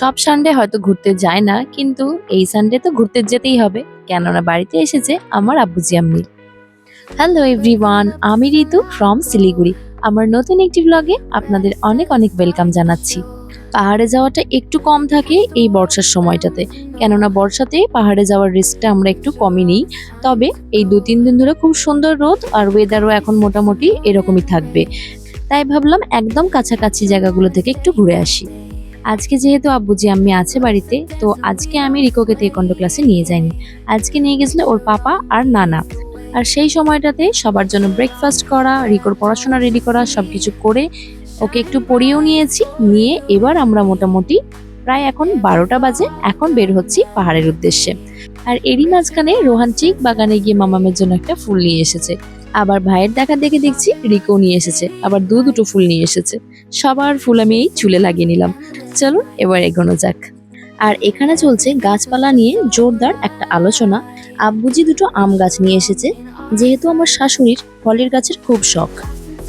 সব সানডে হয়তো ঘুরতে যায় না, কিন্তু এই সানডে তো ঘুরতে যেতেই হবে। কেননা বাড়িতে এসেছে আমার আব্বুজি আম্মি। হ্যালো এভরিওয়ান আমি ঋতু ফ্রম শিলিগুড়ি। আমার নতুন একটি ব্লগে আপনাদের অনেক অনেক ওয়েলকাম জানাচ্ছি। পাহাড়ে যাওয়াটা একটু কম থাকে এই বর্ষার সময়টাতে। কেননা বর্ষাতে পাহাড়ে যাওয়ার রিস্কটা আমরা একটু কমই নিই। তবে এই দু তিন দিন ধরে খুব সুন্দর রোদ আর ওয়েদারও এখন মোটামুটি এরকমই থাকবে। তাই ভাবলাম একদম কাছাকাছি জায়গাগুলো থেকে একটু ঘুরে আসি। আজকে যেহেতু আব্বুজি আম্মি আছে বাড়িতে, তো আজকে আমি রিকোকে তেকন্ড ক্লাসে নিয়ে যাইনি। আজকে নিয়ে গেছিল ওর পাপা আর নানা। আর সেই সময়টাতে সবার জন্য ব্রেকফাস্ট করা, রিকোর পড়াশোনা রেডি করা সব কিছু করে ওকে একটু পড়িয়েও নিয়েছি। নিয়ে এবার আমরা মোটামুটি প্রায় এখন বারোটা বাজে, এখন বের হচ্ছি পাহাড়ের উদ্দেশ্যে। আর এরই মাঝখানে রোহান চিক বাগানে গিয়ে মামামের জন্য একটা ফুল নিয়ে এসেছে। আবার ভাইয়ের দেখা দেখে দেখছি রিকো নিয়ে এসেছে, আবার দু দুটো ফুল নিয়ে এসেছে। সবার ফুল আমি এই চুলে লাগিয়ে নিলাম। চলুন এবার এগোনো যাক। আর এখানে চলছে গাছপালা নিয়ে জোরদার একটা আলোচনা। আব্বুজি দুটো আম গাছ নিয়ে এসেছে, যেহেতু আমার শাশুড়ির ফলের গাছের খুব শখ।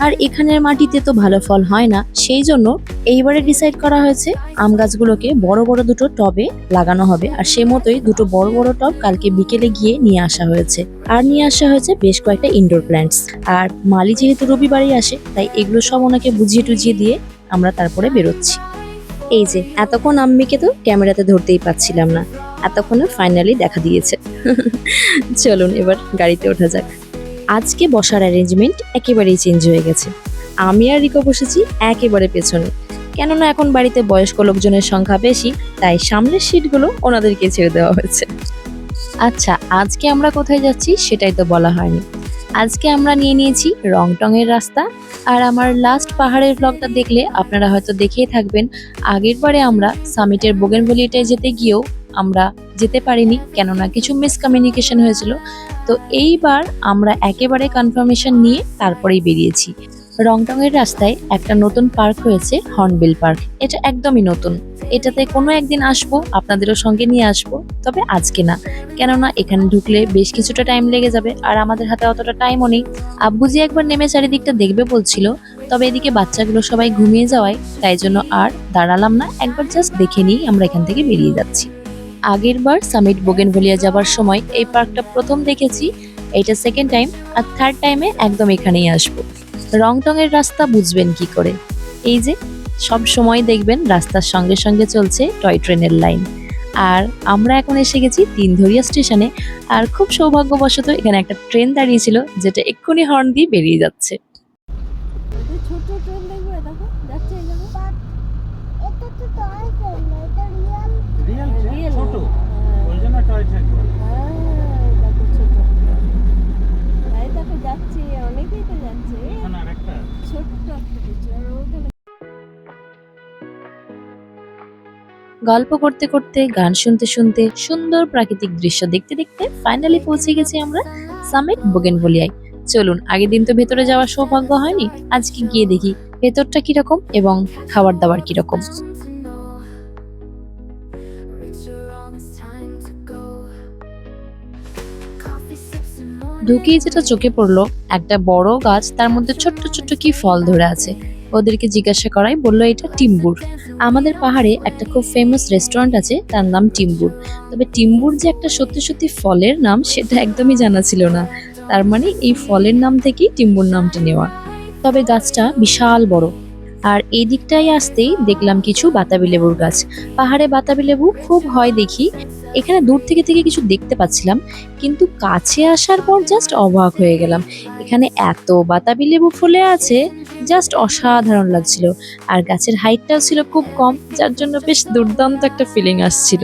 আর এখানের মাটিতে তো ভালো ফল হয় না। সেই জন্য এইবারে ডিসাইড করা হয়েছে আম গাছগুলোকে বড় বড় দুটো টবে লাগানো হবে। আর সে মতোই দুটো বড় বড় টব কালকে বিকেলে গিয়ে নিয়ে আসা হয়েছে। আর নিয়ে আসা হয়েছে বেশ কয়েকটা ইনডোর প্ল্যান্টস আর মালি যেহেতু রবিবারই আসে, তাই এগুলো সব ওনাকে বুঝিয়ে টুজিয়ে দিয়ে আমরা তারপরে বেরোচ্ছি। এই যে, এতক্ষণ আম্মিকে তো ক্যামেরাতে ধরতেই পাচ্ছিলাম না। এতক্ষণে ফাইনালি দেখা দিয়েছে। চলুন এবার গাড়িতে ওঠা যাক। আজকে বসার অ্যারেঞ্জমেন্ট একেবারেই চেঞ্জ হয়ে গেছে। আমি আর রিকো বসেছি একেবারে পেছনে। কেননা এখন বাড়িতে বয়স্ক লোকজনের সংখ্যা বেশি, তাই সামনের সিটগুলো ওনাদেরকে ছেড়ে দেওয়া হয়েছে। আচ্ছা আজকে আমরা কোথায় যাচ্ছি সেটাই তো বলা হয়নি। আজকে আমরা নিয়ে নিয়েছি রংটংয়ের রাস্তা। আর আমার লাস্ট পাহাড়ের ব্লগটা দেখলে আপনারা হয়তো দেখেই থাকবেন আগের বারে আমরা সামিটের বোগেনভেলিয়াটায় যেতে গিয়েও আমরা যেতে পারিনি, কেননা কিছু মিসকমিউনিকেশন হয়েছিল। তো এইবার আমরা একেবারে কনফার্মেশন নিয়ে তারপরেই বেরিয়েছি। রংটংয়ের রাস্তায় একটা নতুন পার্ক হয়েছে হর্নবিল পার্ক এটা একদমই নতুন। এটাতে কোনো একদিন আসব, আপনাদেরও সঙ্গে নিয়ে আসব, তবে আজকে না। কেননা এখানে ঢুকলে বেশ কিছুটা টাইম লেগে যাবে, আর আমাদের হাতে অতটা টাইমও নেই। আব্বুজি একবার নেমে চারিদিকটা দেখবে বলছিল, তবে এদিকে বাচ্চাগুলো সবাই ঘুমিয়ে যাওয়ায়, তাই জন্য আর দাঁড়ালাম না, একবার জাস্ট দেখে নিই আমরা এখান থেকে বেরিয়ে যাচ্ছি। আগের বার সামিট বোগেনভেলিয়া যাবার সময় এই পার্কটা প্রথম দেখেছি। এটা সেকেন্ড টাইম আর থার্ড টাইমে একদম এখানেই আসব আসব। রংটংয়ের রাস্তা বুঝবেন কি করে। এই যে, সব সময় দেখবেন রাস্তার সঙ্গে সঙ্গে চলছে টয় ট্রেনের লাইন। আর আমরা এখন এসে গেছি তিনধরিয়া স্টেশনে। আর খুব সৌভাগ্যবশত এখানে একটা ট্রেন দাঁড়িয়েছিল, যেটা এক্ষুনি হর্ন দিয়ে বেরিয়ে যাচ্ছে ওই ছোট ট্রেন দেখবে দেখো যাচ্ছে এই জায়গায়। এটা তো টয় ট্রেন না এটা রিয়েল রিয়েল Real? ছোট হ্যাঁ। ওই জন্য টয় ট্রেন বলে হ্যাঁ, দেখো ছোট এই দেখো গল্প করতে করতে, গান শুনতে শুনতে, সুন্দর প্রাকৃতিক দৃশ্য দেখতে দেখতে ফাইনালি পৌঁছে গেছি আমরা সামিট বোগেনভলিয়ায়। চলুন, আগের দিন তো ভেতরে যাওয়ার সৌভাগ্য হয়নি। আজকে গিয়ে দেখি ভেতরটা কীরকম এবং খাবার দাবার কীরকম। ঢুকেই যেটা চোখে পড়ল, একটা বড় গাছ, তার মধ্যে ছোট্ট ছোট্ট কি ফল ধরে আছে। ওদেরকে জিজ্ঞাসা করাই বলল, এটা টিম্বুর। আমাদের পাহাড়ে একটা খুব ফেমাস রেস্টুরেন্ট আছে, তার নাম টিম্বুর। তবে টিম্বুর যে একটা সত্যি সত্যি ফলের নাম, সেটা একদমই জানা ছিল না। তার মানে এই ফলের নাম থেকেই টিম্বুর নামটা নেওয়া। তবে গাছটা বিশাল বড়। আর এই দিকটায় আসতেই দেখলাম কিছু বাতাবি লেবুর গাছ। পাহাড়ে বাতাবি লেবু খুব হয় দেখি এখানে দূর থেকে থেকে কিছু দেখতে পাচ্ছিলাম, কিন্তু কাছে আসার পর জাস্ট অবাক হয়ে গেলাম। এখানে এত বাতাবি লেবু ফুলে আছে জাস্ট অসাধারণ লাগছিল। আর গাছের হাইটটাও ছিল খুব কম, যার জন্য বেশ দুর্দান্ত একটা ফিলিং আসছিল।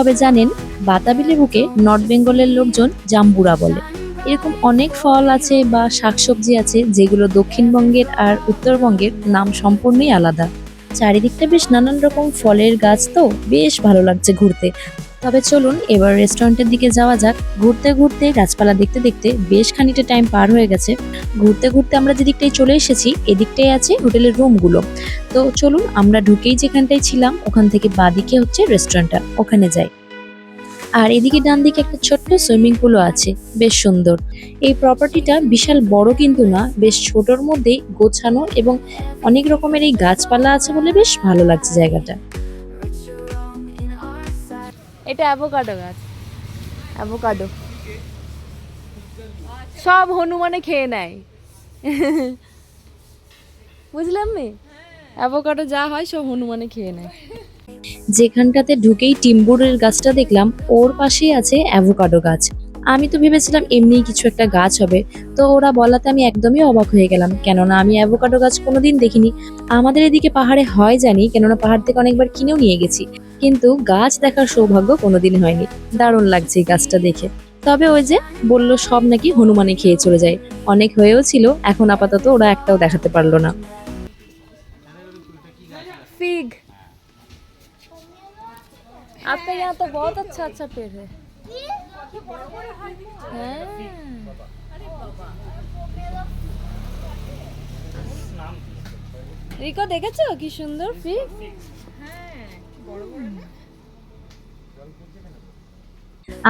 তবে জানেন বাতাবি লেবুকে নর্থ বেঙ্গলের লোকজন জাম্বুরা বলে। এরকম অনেক ফল আছে বা শাকসবজি আছে যেগুলো দক্ষিণবঙ্গের আর উত্তরবঙ্গের নাম সম্পূর্ণই আলাদা। চারিদিকটা বেশ নানান রকম ফলের গাছ তো, বেশ ভালো লাগছে ঘুরতে। তবে চলুন, এবার রেস্টুরেন্টের দিকে যাওয়া যাক। ঘুরতে ঘুরতে, গাছপালা দেখতে দেখতে বেশ খানিকটা টাইম পার হয়ে গেছে। ঘুরতে ঘুরতে আমরা যে দিকটায় চলে এসেছি এদিকটাই আছে হোটেলের রুমগুলো তো চলুন, আমরা ঢুকেই যেখানটায় ছিলাম, ওখান থেকে বাদিকে হচ্ছে রেস্টুরেন্টটা ওখানে যাই। আর এদিকে ডান দিকে একটা ছোট্ট সুইমিং পুলও আছে, বেশ সুন্দর। এই প্রপার্টিটা বিশাল বড় কিন্তু না, বেশ ছোটর মধ্যেই গোছানো এবং অনেক রকমের এই গাছপালা আছে বলে বেশ ভালো লাগছে জায়গাটা। এটা অ্যাভোকাডো গাছ। অ্যাভোকাডো সব হনুমানে খেয়ে নেয়। বুঝলাম নি অ্যাভোকাডো যা হয় সব হনুমানে খেয়ে নেয়। যেখানটাতে ঢুকেই টিম্বুরের গাছটা দেখলাম, ওর পাশেই আছে অ্যাভোকাডো গাছ। আমি তো ভেবেছিলাম এমনি কিছু একটা গাছ হবে তো ওরা বলাতে আমি একদমই অবাক হয়ে গেলাম কেননা আমি অ্যাভোকাডো গাছ কোনোদিন দেখিনি আমাদের এদিকে পাহাড়ে হয় জানি কেননা পাহাড় থেকে অনেকবার কিনেও নিয়ে গেছি কিন্তু গাছ দেখার সৌভাগ্য কোনোদিন হয়নি দারুণ লাগছে এই গাছটা দেখে তবে ওই যে বললো সব নাকি হনুমানে খেয়ে চলে যায় অনেক হয়েও ছিল এখন আপাতত ওরা একটাও দেখাতে পারলো না फिग आपके यहाँ तो बहुत अच्छा अच्छा पेड़ है हाँ। রিকো, দেখেছ? কি সুন্দর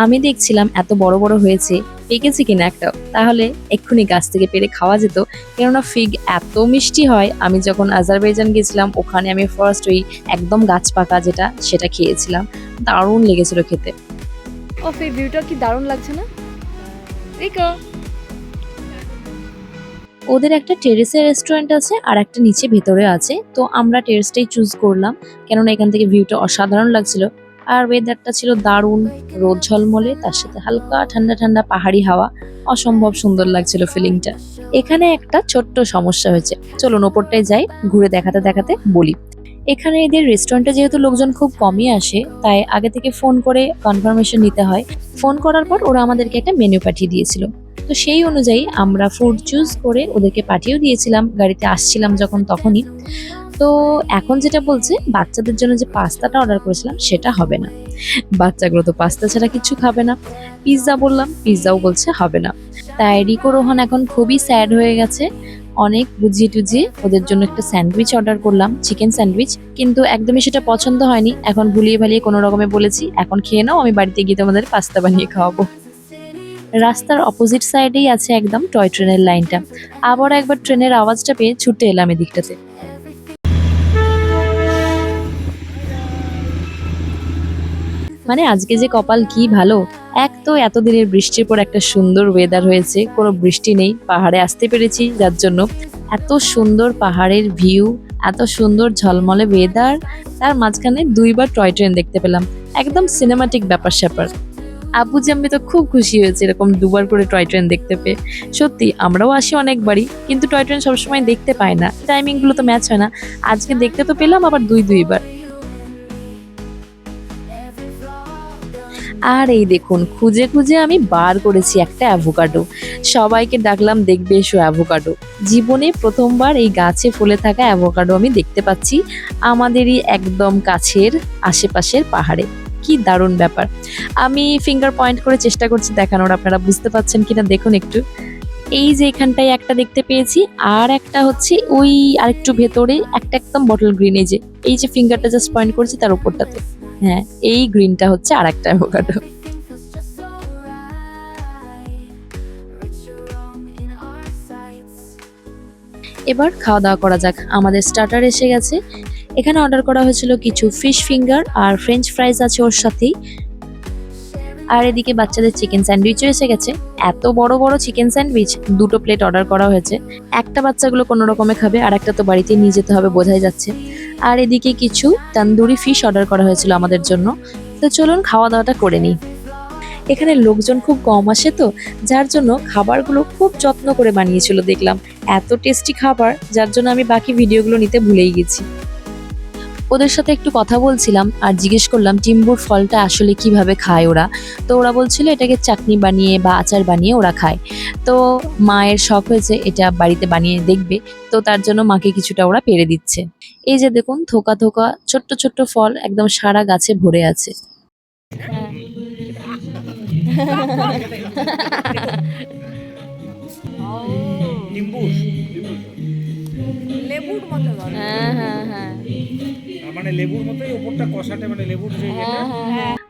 আমি দেখছিলাম এত বড় বড় হয়েছে। পেকেছে কিনা একটাও তাহলে এক্ষুনি গাছ থেকে পেরে খাওয়া যেত। কেননা ফিগ এত মিষ্টি হয়, আমি যখন আজারবাইজান গেছিলাম, ওখানে আমি ফার্স্ট ওই একদম গাছ পাকা যেটা, সেটা খেয়েছিলাম। দারুণ লেগেছিল খেতে। ও ফির ভিউটা কি দারুণ লাগছে না? রিকো! ওদের একটা টেরেসের রেস্টুরেন্ট আছে আর একটা নিচে ভেতরে আছে। তো আমরা টেরেসটাই চুজ করলাম, কেননা এখান থেকে ভিউটা অসাধারণ লাগছিল। আর ওয়েদারটা ছিল দারুণ, রোদ ঝলমলে, তার সাথে হালকা ঠান্ডা ঠান্ডা পাহাড়ি হাওয়া, অসম্ভব সুন্দর লাগছিল ফিলিংটা এখানে একটা ছোট্ট সমস্যা হয়েছে। চলুন ওপরটায় যাই, ঘুরে দেখাতে দেখাতে বলি। এখানে এদের রেস্টুরেন্টে যেহেতু লোকজন খুব কমই আসে, তাই আগে থেকে ফোন করে কনফার্মেশন নিতে হয়। ফোন করার পর ওরা আমাদেরকে একটা মেনু পাঠিয়ে দিয়েছিল। তো সেই অনুযায়ী আমরা ফুড চুজ করে ওদেরকে পাঠিয়েও দিয়েছিলাম, গাড়িতে আসছিলাম যখন তখনই। তো এখন যেটা বলছে, বাচ্চাদের জন্য যে পাস্তাটা অর্ডার করেছিলাম সেটা হবে না। বাচ্চাগুলো তো পাস্তা ছাড়া কিছু খাবে না। পিৎজা বললাম, পিৎজাও বলছে হবে না। তাই রিকো রোহন এখন খুবই স্যাড হয়ে গেছে। অনেক বুঝিয়ে টুজিয়ে ওদের জন্য একটা স্যান্ডউইচ অর্ডার করলাম, চিকেন স্যান্ডউইচ। কিন্তু একদমই সেটা পছন্দ হয়নি। এখন ভুলিয়ে ভালিয়ে কোনো রকমে বলেছি, এখন খেয়ে নাও, আমি বাড়িতে গিয়ে তোমাদের পাস্তা বানিয়ে খাওয়াবো। রাস্তার অপোজিট সাইডেই আছে একদম টয় ট্রেনের লাইনটা। আবার একবার ট্রেনের আওয়াজটা পেয়ে ছুটে এলাম এদিকটাতে। মানে আজকে যে কপাল কি ভালো, এক তো এতদিনের বৃষ্টির পর একটা সুন্দর ওয়েদার হয়েছে, কোনো বৃষ্টি নেই, পাহাড়ে আসতে পেরেছি, যার জন্য এত সুন্দর পাহাড়ের ভিউ এত সুন্দর ঝলমলে ওয়েদার তার মাঝখানে দুইবার টয় ট্রেন দেখতে পেলাম, একদম সিনেমাটিক ব্যাপার স্যাপার। আবু জাম্বি তো খুব খুশি হয়েছে এরকম দুবার করে টয় ট্রেন দেখতে পেয়ে। সত্যি, আমরাও আসি অনেকবারই, কিন্তু টয় ট্রেন সবসময় দেখতে পাই না টাইমিংগুলো তো ম্যাচ হয় না। আজকে দেখতে তো পেলাম, আবার দুই দুইবার আর এই দেখুন, খুঁজে খুঁজে আমি বার করেছি একটা অ্যাভোকাডো সবাইকে ডাকলাম, দেখবে এসো অ্যাভোকাডো জীবনে প্রথমবার এই গাছে ফুলে থাকা অ্যাভোকাডো আমি দেখতে পাচ্ছি আমাদেরই একদম কাছের আশেপাশের পাহাড়ে। কি দারুণ ব্যাপার। আমি ফিঙ্গার পয়েন্ট করে চেষ্টা করছি দেখানোর, আপনারা বুঝতে পাচ্ছেন কিনা? দেখুন একটু। এই যে এখানটায় একটা দেখতে পেয়েছি, আর একটা হচ্ছে ওই আরেকটু ভেতরে, একটা একদম বটল গ্রিন যে, এই যে ফিঙ্গারটা জাস্ট পয়েন্ট করেছি তার উপরটাতে। হ্যাঁ এই গ্রিনটা হচ্ছে আর একটা অ্যাভোকাডো এবার খাওয়া দাওয়া করা যাক। আমাদের স্টার্টার এসে গেছে। এখানে অর্ডার করা হয়েছিল কিছু ফিশ ফিঙ্গার আর ফ্রেঞ্চ ফ্রাইজ আছে ওর সাথেই। আর এদিকে বাচ্চাদের চিকেন স্যান্ডউইচও এসে গেছে। এত বড় বড় চিকেন স্যান্ডউইচ দুটো প্লেট অর্ডার করা হয়েছে। একটা বাচ্চাগুলো কোনো রকমে খাবে আর একটা তো বাড়িতে নিয়ে যেতে হবে, বোঝাই যাচ্ছে। আর এদিকে কিছু তান্দুরি ফিশ অর্ডার করা হয়েছিল আমাদের জন্য। তো চলুন খাওয়া দাওয়াটা করে নিই। এখানে লোকজন খুব কম আসে তো, যার জন্য খাবারগুলো খুব যত্ন করে বানিয়েছিল দেখলাম। এত টেস্টি খাবার, যার জন্য আমি বাকি ভিডিওগুলো নিতে ভুলেই গেছি। ওদের সাথে একটু কথা বলছিলাম আর জিজ্ঞেস করলাম, টিম্বুর ফলটা আসলে কীভাবে খায় ওরা? তো ওরা বলছিল, এটাকে চাটনি বানিয়ে বা আচার বানিয়ে ওরা খায়। তো মায়ের শখ হয়েছে এটা বাড়িতে বানিয়ে দেখবে, তো তার জন্য মাকে কিছুটা ওরা পেরে দিচ্ছে। এই যে দেখুন থোকা থোকা ছোট্ট ছোট্ট ফল একদম সারা গাছে ভরে আছে। হ্যাঁ হ্যাঁ হ্যাঁ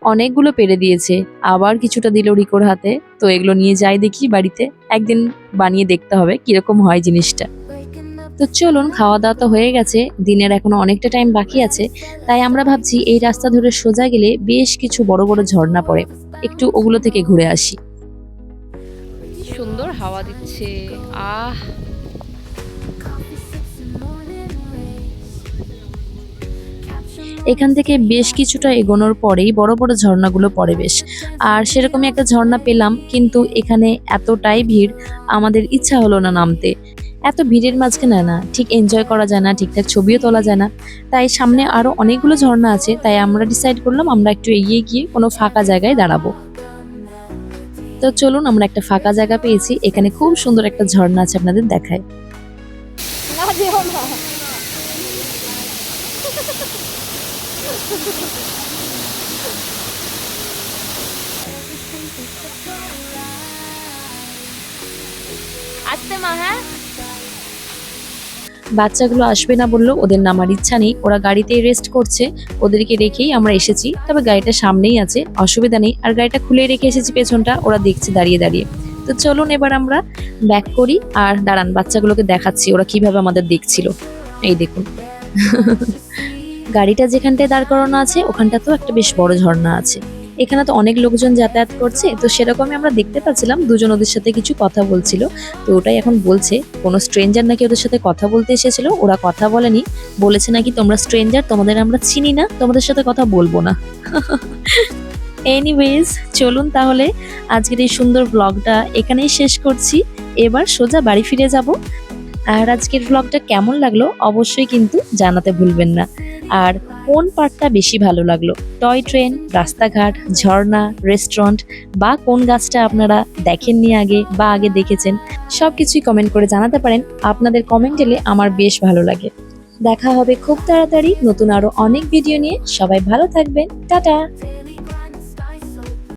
অনেকগুলো পেরে দিয়েছে, আবার কিছুটা দিল রিকোর হাতে। তো এগুলো নিয়ে যাই দেখি বাড়িতে, একদিন বানিয়ে দেখতে হবে কীরকম হয় জিনিসটা। তো চলুন খাওয়া দাওয়া তো হয়ে গেছে দিনের এখনও অনেকটা টাইম বাকি আছে তাই আমরা ভাবছি এই রাস্তা ধরে সোজা গেলে বেশ কিছু বড় বড় ঝর্ণা পড়ে। একটু ওগুলো থেকে ঘুরে আসি। সুন্দর হাওয়া দিচ্ছে আহ! এখান থেকে বেশ কিছুটা এগোনোর পরেই বড় বড় ঝর্ণাগুলো পড়ে বেশ। আর সেরকমই একটা ঝর্ণা পেলাম কিন্তু এখানে এতটাই ভিড় আমাদের ইচ্ছা হলো না নামতে। এত ভিড়ের মাঝখানে না, ঠিক এনজয় করা যায় না, ঠিকঠাক ছবিও তোলা যায় না। তাই সামনে আরও অনেকগুলো ঝর্ণা আছে, তাই আমরা ডিসাইড করলাম আমরা একটু এগিয়ে গিয়ে কোনো ফাঁকা জায়গায় দাঁড়াবো। তো চলুন আমরা একটা ফাঁকা জায়গা পেয়েছি, এখানে খুব সুন্দর একটা ঝর্ণা আছে আপনাদের দেখায়। আসতে মা হ্যাঁ? বাচ্চাগুলো আসবে না বলল, ওদের নামার ইচ্ছা নেই। ওরা গাড়িতেই রেস্ট করছে, ওদেরকে রেখেই আমরা এসেছি। তবে গাড়িটা সামনেই আছে, অসুবিধা নেই। আর গাড়িটা খুলে রেখে এসেছি পেছনটা, ওরা দেখছে দাঁড়িয়ে দাঁড়িয়ে। তো চলুন এবার আমরা ব্যাক করি আর দাঁড়ান, বাচ্চাগুলোকে দেখাচ্ছি ওরা কীভাবে আমাদের দেখছিল। এই দেখুন। গাড়িটা যেখানটায় দাঁড় করানো আছে ওখানটা তো একটা বেশ বড় ঝর্ণা আছে। এখানে তো অনেক লোকজন যাতায়াত করছে, তো সেরকমই আমরা দেখতে পাচ্ছিলাম, দুজন ওদের সাথে কিছু কথা বলছিল। তো ওটাই এখন বলছে, কোনো স্ট্রেঞ্জার নাকি ওদের সাথে কথা বলতে এসেছিল, ওরা কথা বলেনি, বলেছে নাকি তোমরা স্ট্রেঞ্জার তোমাদের আমরা চিনি না, তোমাদের সাথে কথা বলব না। এনিওয়েজ চলুন তাহলে আজকের এই সুন্দর ব্লগটা এখানেই শেষ করছি, এবার সোজা বাড়ি ফিরে যাব। আর আজকের ব্লগটা কেমন লাগল অবশ্যই কিন্তু জানাতে ভুলবেন না। আর কোন পার্টটা বেশি ভালো লাগল? টয় ট্রেন, রাস্তাঘাট, ঝর্ণা, রেস্টুরেন্ট বা কোন গাছটা আপনারা দেখেননি আগে বা আগে দেখেছেন সব কিছুই কমেন্ট করে জানাতে পারেন। আপনাদের কমেন্ট এলে আমার বেশ ভালো লাগে। দেখা হবে খুব তাড়াতাড়ি নতুন আরও অনেক ভিডিও নিয়ে। সবাই ভালো থাকবেন। টাটা!